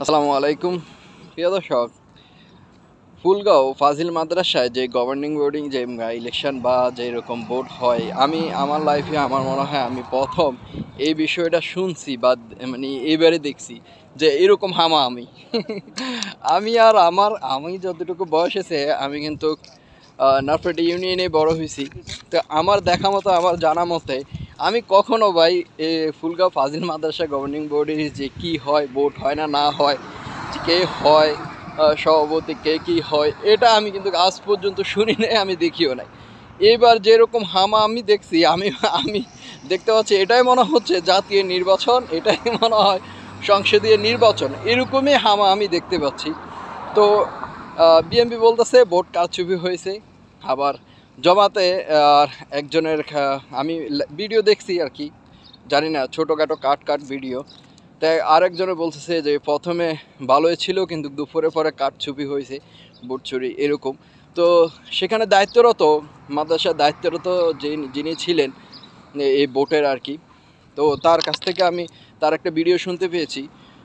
আসসালামু আলাইকুম। প্রিয় দর্শক, ফুলগাঁও ফাজিল মাদ্রাসায় যে গভর্নিং বোর্ডিং যে ইলেকশন বা যে এরকম বোর্ড হয়, আমি আমার লাইফে আমার মনে হয় আমি প্রথম এই বিষয়টা শুনছি বা মানে এইবারে দেখছি যে এরকম হামা আমি। আমি আর আমার, আমি যতটুকু বয়স হয়েছে, আমি কিন্তু নারপেটি ইউনিয়নে বড় হয়েছি। তো আমার দেখা মতো, আমার জানা মতে আমি কখনো ভাই এ ফুলগাঁও ফাজিল মাদ্রাসা গভর্নিং বোর্ডের যে কি হয় বোর্ড হয় না না হয় কে হয় সভাপতি কে কি হয়, এটা আমি কিন্তু আজ পর্যন্ত শুনি নাই, আমি দেখিও নাই। এবার যেরকম হামা আমি দেখছি, আমি আমি দেখতে পাচ্ছি, এটাই মনে হচ্ছে জাতীয় নির্বাচন, এটাই মনে হয় সংসদীয় নির্বাচন, এরকমই হামা আমি দেখতে পাচ্ছি। তো বিএমপি বলতেছে, ভোট কারচুপি হয়েছে, আবার জমাতে, আর একজনের আমি ভিডিও দেখছি আর কি। জানি না, ছোটোখাটো কাট কাট ভিডিও তাই আরেকজনে বলতেছে যে, প্রথমে ভালোই ছিল, কিন্তু দুপুরে পরে কাটছুপি হয়েছে বুট চুরি এরকম। তো সেখানে দায়িত্বরত, মাদ্রাসার দায়িত্বরত যে যিনি ছিলেন এই বোটের আর কি। তো তার কাছ থেকে আমি, তার একটা ভিডিও শুনতে পেয়েছি,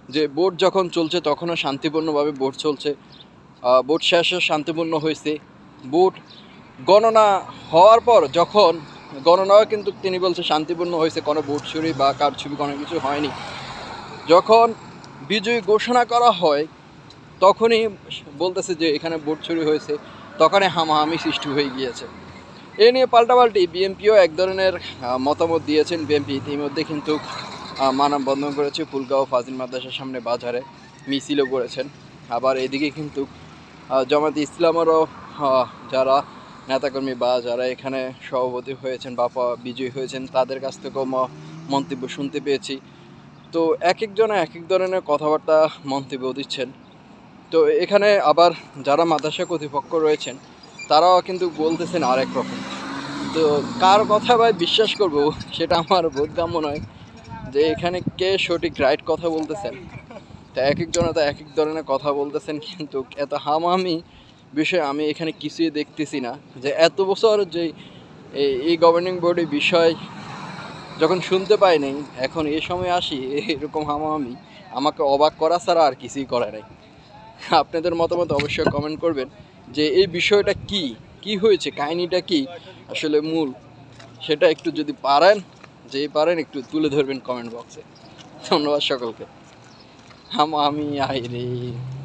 যে বোট যখন চলছে, তখনও শান্তিপূর্ণভাবে বোট চলছে। বোট শেষে শান্তিপূর্ণ হয়েছে। বোট গণনা হওয়ার পর যখন গণনাও কিন্তু তিনি বলছে শান্তিপূর্ণ হয়েছে, কোনো বোট চুরি বা কারছবি কোনো কিছু হয়নি। যখন বিজয়ী ঘোষণা করা হয়, তখনই বলতেছে যে এখানে ভোট চুরি হয়েছে, তখনই হামাহামি সৃষ্টি হয়ে গিয়েছে। এ নিয়ে পাল্টাপাল্টি বিএনপিও এক ধরনের মতামত দিয়েছেন। বিএনপি ইতিমধ্যে কিন্তু মানববন্ধন করেছে ফুলগাঁও ফাজিল মাদ্রাসার সামনে বাজারে, মিছিলও করেছেন। আবার এদিকে কিন্তু জামাতে ইসলামেরও যারা নেতাকর্মী বা যারা এখানে সভাপতি হয়েছেন বা বিজয়ী হয়েছেন, তাদের কাছ থেকেও মন্তব্য শুনতে পেয়েছি। তো এক একজনে এক এক ধরনের কথাবার্তা মন্তব্য দিচ্ছেন। তো এখানে আবার যারা মাদ্রাসা কর্তৃপক্ষ রয়েছেন, তারাও কিন্তু বলতেছেন আরেক রকম। তো কার কথা ভাই বিশ্বাস করব? সেটা আমার বোধগম্য নয়। যে এখানে কে সঠিক রাইট কথা বলতেছেন। তা এক একজনে তো এক এক ধরনের কথা বলতেছেন, কিন্তু এত হামামি বিষয় আমি এখানে কিছুই দেখতেছি না। যে এত বছর যে এই- গভর্নিং বোর্ডের বিষয় যখন শুনতে পাই নাই, এখন এ সময় আসি, এরকম হামাহামি আমাকে অবাক করা ছাড়া আর কিছুই করে নাই। আপনাদের মতামত অবশ্যই কমেন্ট করবেন যে এই বিষয়টা কি কি হয়েছে, কাহিনিটা কি আসলে মূল? সেটা একটু যদি পারেন যে পারেন একটু তুলে ধরবেন কমেন্ট বক্সে ধন্যবাদ সকলকে। আমি আই রে